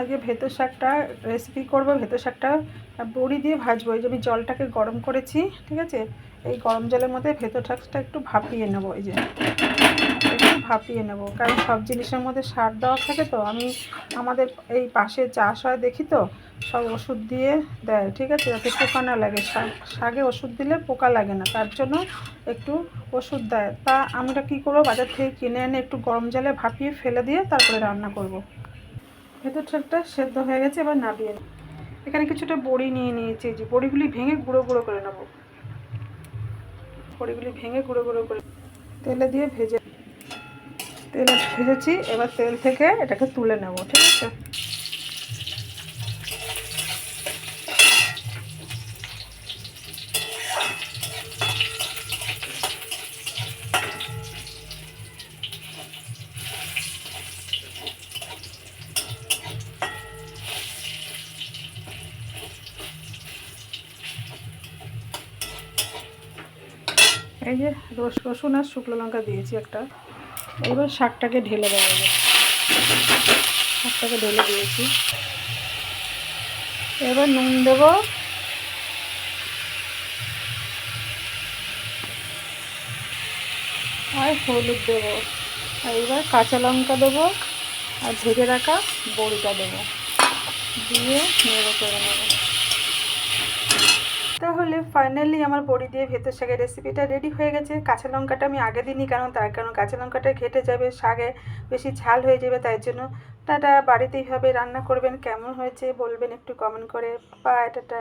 আজকে ভেতর শাকটা রেসিপি করব, ভেতর শাকটা বড়ি দিয়ে ভাজবো। এই যে আমি জলটাকে গরম করেছি, ঠিক আছে? এই গরম জলের মধ্যে ভেতর শাকটা একটু ভাপিয়ে নেব, এই যে। একটু ভাপিয়ে নেব, কারণ সব জিনিসের মধ্যে সার দেওয়া থাকে তো। আমি আমাদের এই পাশে চাষ হয় দেখি তো, সব ওষুধ দিয়ে দেয়, ঠিক আছে? যাতে পোকা না লাগে শাকে ওষুধ দিলে পোকা লাগে না, তার জন্য একটু ওষুধ দেয়। তা আমরা কী করব, বাজার থেকে কিনে এনে একটু গরম জলে ভাপিয়ে ফেলে দিয়ে তারপরে রান্না করব। ভেতর শাকটা সেদ্ধ হয়ে গেছে, এবার নাবিয়ে এখানে কিছুটা বড়ি নিয়ে নিয়েছি যে বড়িগুলি ভেঙে গুঁড়ো গুঁড়ো করে নেব। বড়িগুলি ভেঙে গুঁড়ো গুঁড়ো করে তেলে দিয়ে ভেজে, তেলে ভেজেছি, এবার তেল থেকে এটাকে তুলে নেব, ঠিক আছে? এই যে রস, রসুন আর শুকনো লঙ্কা দিয়েছি একটা। এবার শাকটাকে ঢেলে দেওয়া যাবে শাকটাকে ঢেলে দিয়েছি। এবার নুন দেবো। আর হলুদ দেবো। আর এবার কাঁচা লঙ্কা দেবো। আর ভেজে রাখা বড়িটা দেবো। দিয়ে নেড়ে করে নেব। তাহলে ফাইনালি আমার বড়ি দিয়ে ভেতর শাকের রেসিপিটা রেডি হয়ে গেছে। কাঁচা লঙ্কাটা আমি আগে দিনই কারণ তার কারণ কাঁচা লঙ্কাটা ঘেটে যাবে শাগে বেশি ঝাল হয়ে যাবে, তাই জন্য। টাটা বাড়িতে এইভাবে রান্না করবেন, কেমন হয়েছে বলবেন একটু কমেন্ট করে। বা এটা